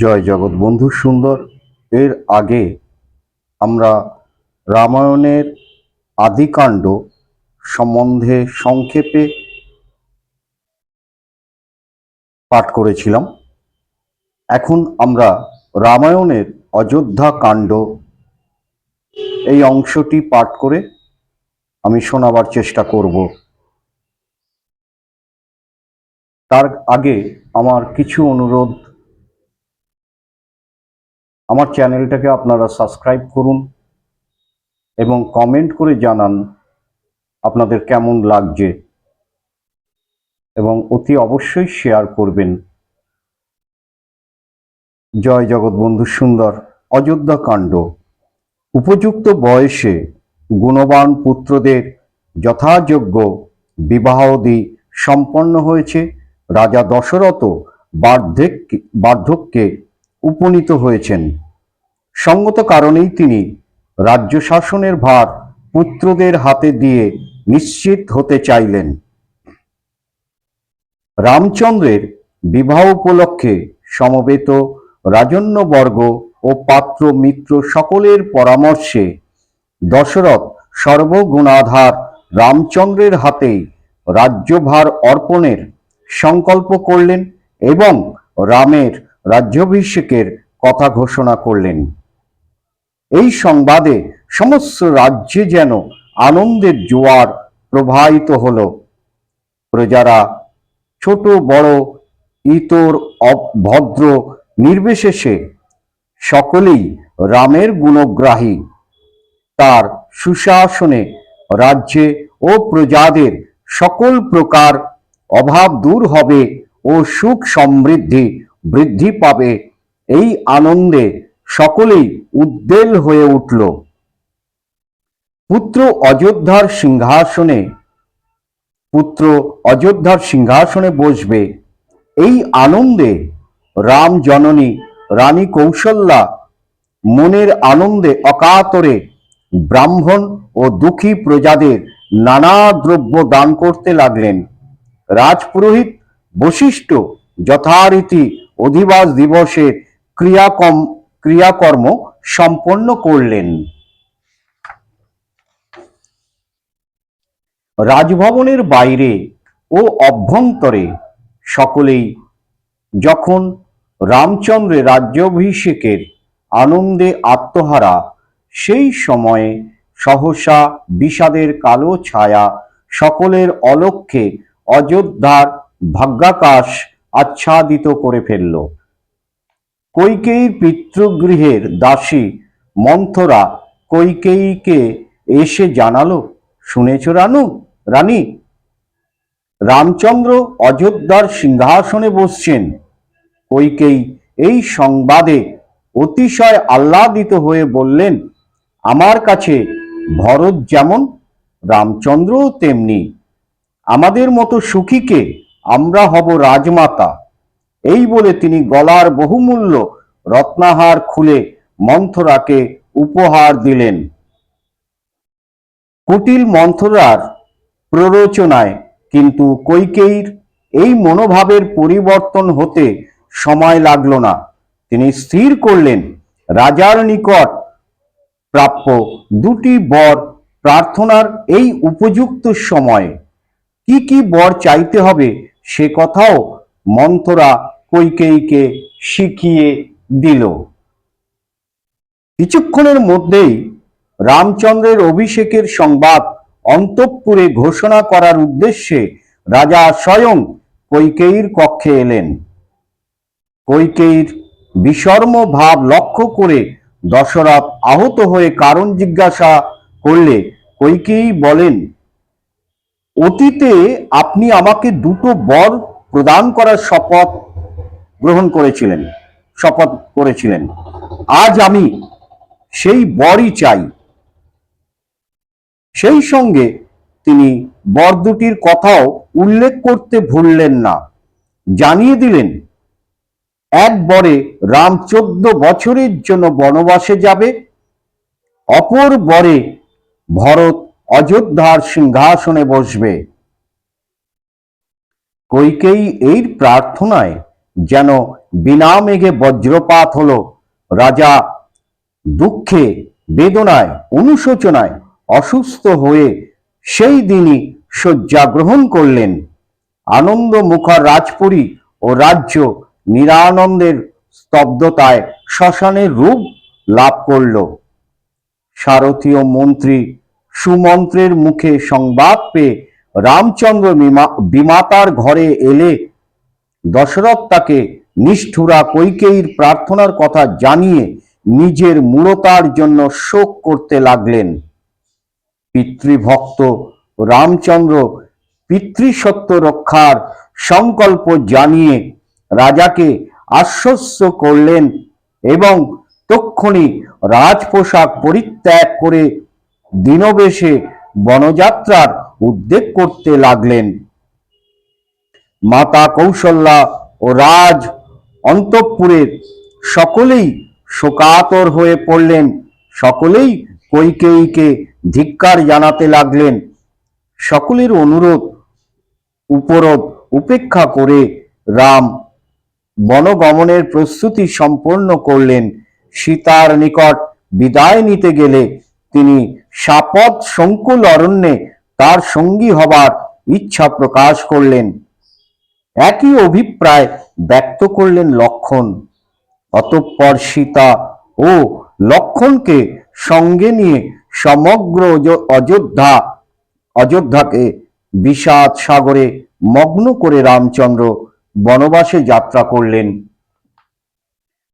জয় জগৎ। বন্ধু সুন্দর, এর আগে আমরা রামায়ণের আদিকাণ্ড সম্বন্ধে সংক্ষেপে পাঠ করেছিলাম। এখন আমরা রামায়ণের অযোধ্যা কাণ্ড এই অংশটি পাঠ করে আমি শোনাবার চেষ্টা করব। তার আগে আমার কিছু অনুরোধ আমার চ্যানেলটাকে আপনারা সাবস্ক্রাইব করুন এবং কমেন্ট করে জানান আপনাদের কেমন লাগছে এবং অতি অবশ্যই শেয়ার করবেন। জয় জগৎবন্ধু সুন্দর, অযোধ্যা কাণ্ড। উপযুক্ত বয়সে গুণবান পুত্রদের যথাযোগ্য বিবাহাদি সম্পন্ন হয়েছে। রাজা দশরথ বার্ধক্যে বার্ধক্যে উপনীত হয়েছেন। সঙ্গত কারণেই তিনি রাজ্য শাসনের ভার পুত্রদের হাতে দিয়ে নিশ্চিত হতে চাইলেন। রামচন্দ্রের বিবাহ উপলক্ষে সমবেত রাজন্যবর্গ ও পাত্র মিত্র সকলের পরামর্শে দশরথ সর্বগুণাধার রামচন্দ্রের হাতেই রাজ্যভার অর্পণের সংকল্প করলেন এবং রামের রাজ্যাভিষেকের কথা ঘোষণা করলেন। এই সংবাদে সমস্ত রাজ্যে যেন আনন্দের জোয়ার প্রবাহিত হল। প্রজারা ছোট, বড়, ইতর ভদ্র, নির্বিশেষে সকলেই রামের গুণগ্রাহী, তার সুশাসনে রাজ্যে ও প্রজাদের সকল প্রকার অভাব দূর হবে ও সুখ সমৃদ্ধি বৃদ্ধি পাবে। এই আনন্দে সকলেই উদ্বেল হয়ে উঠল। পুত্র অযোধ্যার সিংহাসনে, পুত্র অযোধ্যার সিংহাসনে বসবে। এই আনন্দে রাম জননী, রানী কৌশল্যা মনের আনন্দে অকাতরে ব্রাহ্মণ ও দুঃখী প্রজাদের নানা দ্রব্য দান করতে লাগলেন। রাজপুরোহিত বশিষ্ঠ যথারীতি অধিবাস দিবসে ক্রিয়াকম, ক্রিয়াকর্ম সম্পন্ন করলেন। রাজভবনের বাইরে ও অভ্যন্তরে সকলেই যখন রামচন্দ্রের রাজ্যাভিষেকের আনন্দে আত্মহারা, সেই সময়ে সহসা বিষাদের কালো ছায়া সকলের অলক্ষ্যে অযোধ্যার ভাগ্যাকাশ আচ্ছাদিত করে ফেলল। কৈকেয়ীর পিতৃগৃহের দাসী মন্থরা কৈকেয়ীকে এসে জানালো, শুনেছ রানু, রানী? রামচন্দ্র অযোধ্যার সিংহাসনে বসছেন। কৈকেয়ী এই সংবাদে অতিশয় আহ্লাদিত হয়ে বললেন, আমার কাছে ভরত যেমন, রামচন্দ্রও তেমনি। আমাদের মতো সুখীকে আমরা হব রাজমাতা। এই বলে তিনি গলার বহুমূল্য রত্নাহার খুলে মন্থরাকে উপহার দিলেন। কুটিল মন্থরার প্ররোচনায় কিন্তু কৈকেয়ীর এই মনোভাবের পরিবর্তন হতে সময় লাগল না। তিনি স্থির করলেন, রাজার নিকট প্রাপ্য দুটি বর প্রার্থনার এই উপযুক্ত সময়ে কি কি বর চাইতে হবে সে কথাও মন্থরা কৈকেয়ীকে শিখিয়ে দিল। কিছুক্ষণের মধ্যেই রামচন্দ্রের অভিষেকের সংবাদ অন্তঃপুরে ঘোষণা করার উদ্দেশ্যে রাজা স্বয়ং কৈকেয়ীর কক্ষে এলেন। কৈকেয়ীর বিষর্ম ভাব লক্ষ্য করে দশরথ আহত হয়ে কারণ জিজ্ঞাসা করলে, কৈকেয়ী বলেন অতীতে আপনি আমাকে দুটো বর প্রদান করার শপথ গ্রহণ করেছিলেন, শপথ করেছিলেন। আজ আমি সেই বরই চাই। সেই সঙ্গে তিনি বর দুটির কথাও উল্লেখ করতে ভুললেন না। জানিয়ে দিলেন, এক বরে রাম চোদ্দ বছরের জন্য বনবাসে যাবে, অপর বরে ভরত অযোধ্যার সিংহাসনে বসবে। কৈকেয়ী এই প্রার্থনায় যেন বিনা মেঘে বজ্রপাত হলো, রাজা দুঃখে বেদনায়, অনুশোচনায় অসুস্থ হয়ে সেই দিনই শয্যা গ্রহণ করলেন। আনন্দ মুখর রাজপুরী ও রাজ্য নিরানন্দের স্তব্ধতায় শ্মশানের রূপ লাভ করল। সারথী ও মন্ত্রী সুমন্ত্রের মুখে সংবাদ পেয়ে রামচন্দ্র বিমাতার ঘরে এলে দশরথ তাকে নিষ্ঠুরা কৈকেয়ীর প্রার্থনার কথা জানিয়ে নিজের মূলতার জন্য শোক করতে লাগলেন। পিতৃভক্ত রামচন্দ্র পিতৃসত্য রক্ষার সংকল্প জানিয়ে রাজাকে আশ্বস্ত করলেন এবং তক্ষণি রাজপোশাক পরিত্যাগ করে দিনবেশে বনযাত্রার উদ্যোগ করতে লাগলেন। মাতা কৌশল্যা ও রাজ অন্তঃপুরের সকলেই শোকাতর হয়ে পড়লেন। সকলেই কৈকেয়ীকে ধিক্কার জানাতে লাগলেন। সকলের অনুরোধ, উপরোধ, উপেক্ষা করে রাম বনগমনের প্রস্তুতি সম্পন্ন করলেন। সীতার নিকট বিদায় নিতে গেলে তিনি সাপদ সংকুল অরণ্যে তার সঙ্গী হবার ইচ্ছা প্রকাশ করলেন। একই অভিপ্রায় ব্যক্ত করলেন লক্ষণ। অতঃপর সীতা ও লক্ষণকে সঙ্গে নিয়ে সমগ্র অযো- অযোধ্যা, অযোধ্যাকে বিষাদ সাগরে মগ্ন করে রামচন্দ্র বনবাসে যাত্রা করলেন।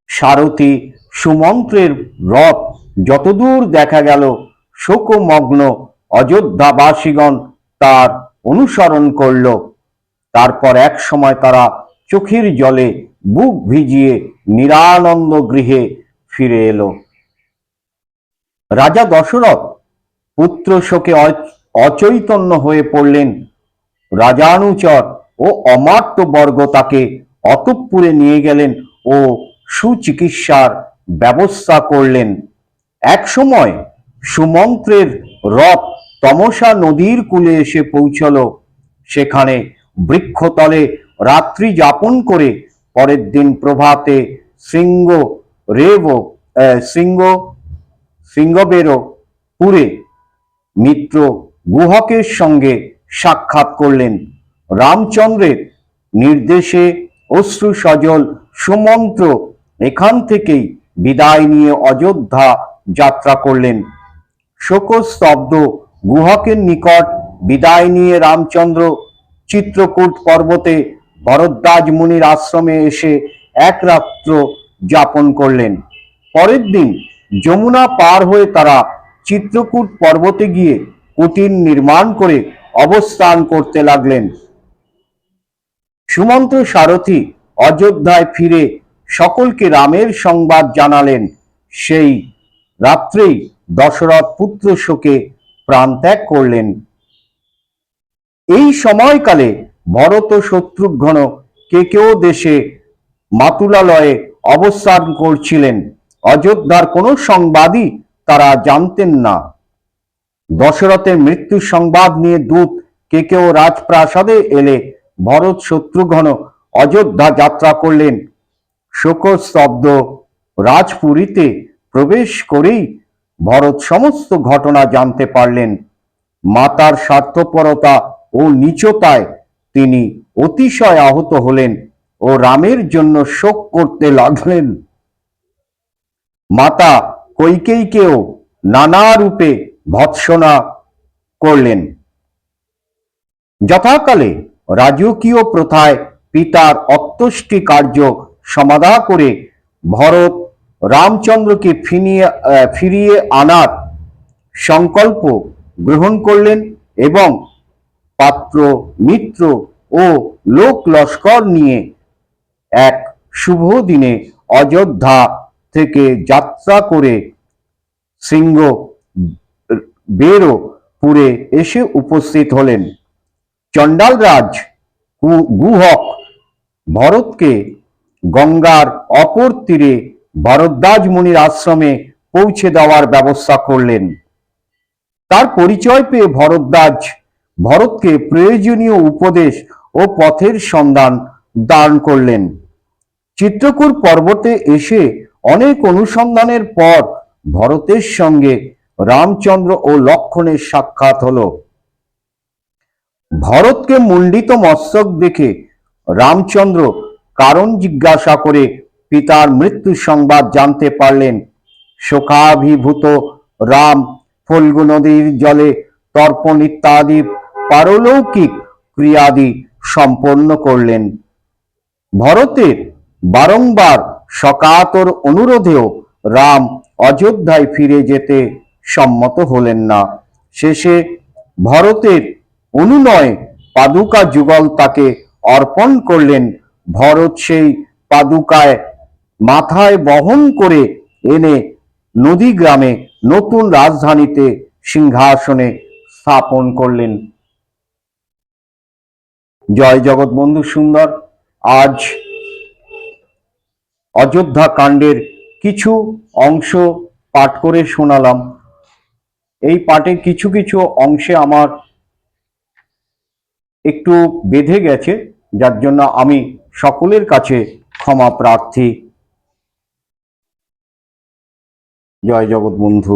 সারথী সুমন্ত্রের রথ যতদূর দেখা গেল শোকমগ্ন অযোধ্যাবাসীগণ তার অনুসরণ করল। তারপর এক সময় তারা চোখের জলে বুক ভিজিয়ে নিরানন্দ গৃহে ফিরে এলো। রাজা দশরথ পুত্র শোকে অচৈতন্য হয়ে পড়লেন। রাজানুচর ও অমাত্য বর্গ তাকে অতঃপুরে নিয়ে গেলেন ও সুচিকিৎসার ব্যবস্থা করলেন। এক সময় সুমন্ত্রের রথ তমসা নদীর কূলে এসে পৌঁছল। সেখানে বৃক্ষতলে রাত্রি যাপন করে পরের দিন প্রভাতে শৃঙ্গ রেব শৃঙ্গ সিংহবেরও পুরে মিত্র গুহকের সঙ্গে সাক্ষাৎ করলেন। রামচন্দ্রের নির্দেশে অশ্রু সজল সুমন্ত্র এখান থেকেই বিদায় নিয়ে অযোধ্যা যাত্রা করলেন। শোকস্তব্ধ গুহকের নিকট বিদায় নিয়ে রামচন্দ্র চিত্রকূট পর্বতে ভরদ্বাজ মুনির আশ্রমে এসে এক রাত্র যাপন করলেন। পরের দিন যমুনা পার হয়ে তারা চিত্রকূট পর্বতে গিয়ে কুটির নির্মাণ করে অবস্থান করতে লাগলেন। সুমন্ত সারথী অযোধ্যায় ফিরে সকলকে রামের সংবাদ জানালেন। সেই রাত্রেই দশরথ পুত্র শোকে প্রাণত্যাগ করলেন। এই সময়কালে ভরত শত্রুঘ্ন কে কেউ দেশে মাতুলালয়ে অবস্থান করছিলেন। অযোধ্যার কোনো সংবাদই তারা জানতেন না। দশরথের মৃত্যুর সংবাদ নিয়ে দূত কে কেউ রাজপ্রাসাদে এলে ভরত শত্রুঘ্ন অযোধ্যা যাত্রা করলেন। শোকস্তব্ধ রাজপুরীতে প্রবেশ করেই ভরত সমস্ত ঘটনা জানতে পারলেন। মাতার স্বার্থপরতা ও নিচতায় তিনি অতিশয় আহত হলেন ও রামের জন্য শোক করতে লাগলেন। মাতা কৈকেয়ীকেও নানা রূপে ভৎসনা করলেন। যথাকালে রাজকীয় প্রথায় পিতার অত্যষ্টি কার্য সমাধা করে ভরত রামচন্দ্রকে ফিরিয়ে ফিরিয়ে আনার সংকল্প গ্রহণ করলেন এবং পাত্র, মিত্র ও লোক লস্কর নিয়ে এক শুভ দিনে অযোধ্যা থেকে যাত্রা করে সিংহ বেরো পুরে এসে উপস্থিত হলেন। চণ্ডালরাজ গুহক ভরতকে গঙ্গার অপর তীরে ভরদ্বাজ মুনির আশ্রমে পৌঁছে দেওয়ার ব্যবস্থা করলেন। তার পরিচয় পেয়ে ভরদ্বাজ ভরতকে প্রয়োজনীয় উপদেশ ও পথের সন্ধান দান করলেন। চিত্রকূট পর্বতে এসে অনেক অনুসন্ধানের পর ভরতের সঙ্গে রামচন্দ্র ও লক্ষণের সাক্ষাৎ হলো। ভরতকে মুন্ডিত মস্তক দেখে রামচন্দ্র কারণ জিজ্ঞাসা করে পিতার মৃত্যু সংবাদ জানতে পারলেন। শোকাভিভূত রাম ফল্গু নদীর জলে তর্পণ ইত্যাদি পারলৌকিক ক্রিয়াদি সম্পন্ন করলেন। ভরতের বারংবার সকাতর অনুরোধেও রাম অযোধ্যায় ফিরে যেতে সম্মত হলেন না। শেষে ভরতের অনুনয় পাদুকা যুগল তাকে অর্পণ করলেন। ভরত সেই পাদুকায় মাথায় বহন করে এনে নদীগ্রামে নতুন রাজধানীতে সিংহাসনে স্থাপন করলেন। জয় জগৎ বন্ধু সুন্দর, আজ অযোধ্যা কাণ্ডের কিছু অংশ পাঠ করে শোনালাম। এই পাঠের কিছু কিছু অংশে আমার একটু বেঁধে গেছে, যার জন্য আমি সকলের কাছে ক্ষমা প্রার্থী জয় জগৎ বন্ধু।